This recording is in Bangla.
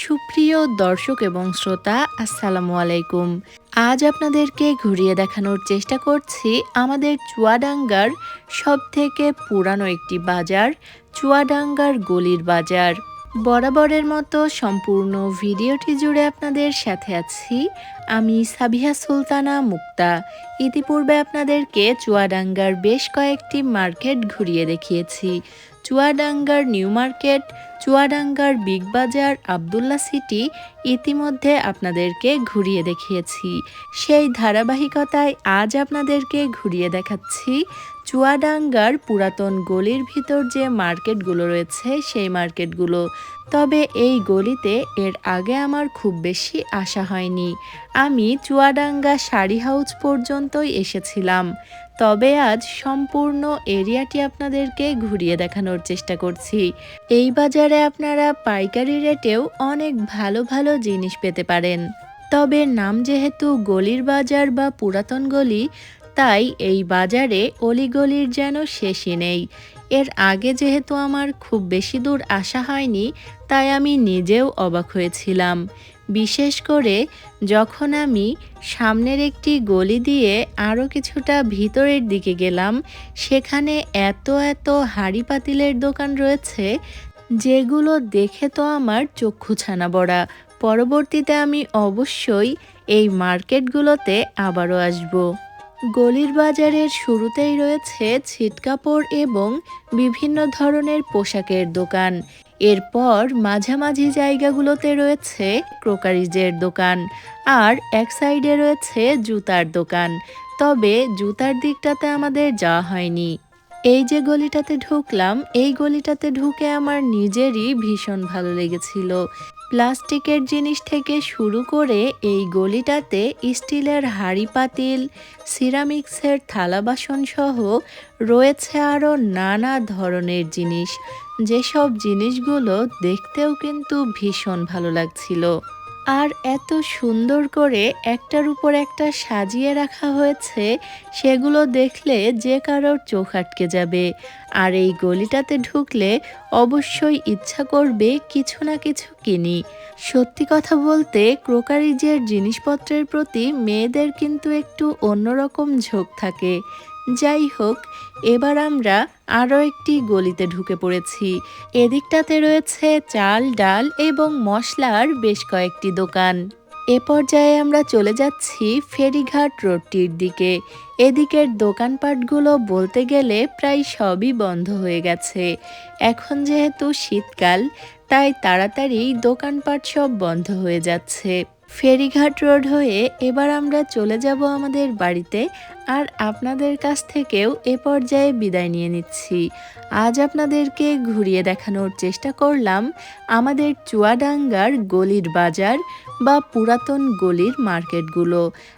সুপ্রিয় দর্শক এবং শ্রোতা, আসসালামু আলাইকুম। আজ আপনাদেরকে ঘুরিয়ে দেখানোর চেষ্টা করছি আমাদের চুয়াডাঙ্গার সব থেকে পুরানো একটি বাজার, চুয়াডাঙ্গার গলির বাজার। বরাবরের মতো সম্পূর্ণ ভিডিওটি জুড়ে আপনাদের সাথে আছি আমি সাবিহা সুলতানা মুক্তা। ইতিপূর্বে আপনাদেরকে চুয়াডাঙ্গার বেশ কয়েকটি মার্কেট ঘুরিয়ে দেখিয়েছি। চুয়াডাঙ্গার নিউ মার্কেট, চুয়াডাঙ্গার বিগ বাজার, আবদুল্লা সিটি ইতিমধ্যে আপনাদেরকে ঘুরিয়ে দেখিয়েছি। সেই ধারাবাহিকতায় আজ আপনাদেরকে ঘুরিয়ে দেখাচ্ছি চুয়াডাঙ্গার পুরাতন গলির ভিতর যে মার্কেটগুলো রয়েছে, সেই মার্কেটগুলো। তবে এই গলিতে এর আগে আমার খুব বেশি আসা হয়নি। আমি চুয়াডাঙ্গা শাড়ি হাউস পর্যন্তই এসেছিলাম। তবে আজ সম্পূর্ণ এরিয়াটি আপনাদেরকে ঘুরিয়ে দেখানোর চেষ্টা করছি। এই বাজারে আপনারা পাইকারি রেটেও অনেক ভালো ভালো জিনিস পেতে পারেন। তবে নাম যেহেতু গলির বাজার বা পুরাতন গলি তাই এই বাজারে অলিগলির যেন শেষই নেই। এর আগে যেহেতু আমার খুব বেশি দূর আসা হয়নি, তাই আমি নিজেও অবাক হয়েছিলাম। বিশেষ করে যখন আমি সামনের একটি গলি দিয়ে আরও কিছুটা ভিতরের দিকে গেলাম, সেখানে এত এত হাঁড়ি পাতিলের দোকান রয়েছে, যেগুলো দেখে তো আমার চক্ষু ছানা বড়া। পরবর্তীতে আমি অবশ্যই এই মার্কেটগুলোতে আবারও আসব। গলির বাজারের শুরুতেই রয়েছে ছিটকাপড় এবং বিভিন্ন ধরনের পোশাকের দোকান। এরপর মাঝামাঝি জায়গাগুলোতে রয়েছে ক্রোকারিজের দোকান আর এক সাইডে রয়েছে জুতার দোকান। তবে জুতার দিকটাতে আমাদের যাওয়া হয়নি। এই যে গলিটাতে ঢুকলাম, এই গলিটাতে ঢুকে আমার নিজেরই ভীষণ ভালো লেগেছিল। প্লাস্টিকের জিনিস থেকে শুরু করে এই গলিটাতে স্টিলের হাঁড়ি পাতিল সিরামিক্সের থালা বাসন সহ রয়েছে আরও নানা ধরনের জিনিস। যেসব জিনিসগুলো দেখতেও কিন্তু ভীষণ ভালো লাগছিল। আর এত সুন্দর করে একটার উপর একটা সাজিয়ে রাখা হয়েছে, সেগুলো দেখলে যে কারোর চোখ আটকে যাবে। আর এই গলিটাতে ঢুকলে অবশ্যই ইচ্ছা করবে কিছু না কিছু কিনি। সত্যি কথা বলতে ক্রোকারিজের জিনিসপত্রের প্রতি মেয়েদের কিন্তু একটু অন্যরকম ঝোঁক থাকে। যাই হোক, এবার আমরা আরও একটি গলিতে ঢুকে পড়েছি। এদিকটাতে রয়েছে চাল, ডাল এবং মশলার বেশ কয়েকটি দোকান। এ পর্যায়ে আমরা চলে যাচ্ছি ফেরিঘাট রোডটির দিকে। এদিকের দোকানপাটগুলো বলতে গেলে প্রায় সবই বন্ধ হয়ে গেছে। এখন যেহেতু শীতকাল, তাই তাড়াতাড়ি দোকানপাট সব বন্ধ হয়ে যাচ্ছে। ফেরিঘাট রোড হয়ে এবার আমরা চলে যাব আমাদের বাড়িতে আর আপনাদের কাছ থেকেও এ পর্যায়ে বিদায় নিয়ে নিচ্ছি। আজ আপনাদেরকে ঘুরিয়ে দেখানোর চেষ্টা করলাম আমাদের চুয়াডাঙ্গার গলির বাজার বা পুরাতন গলির মার্কেটগুলো।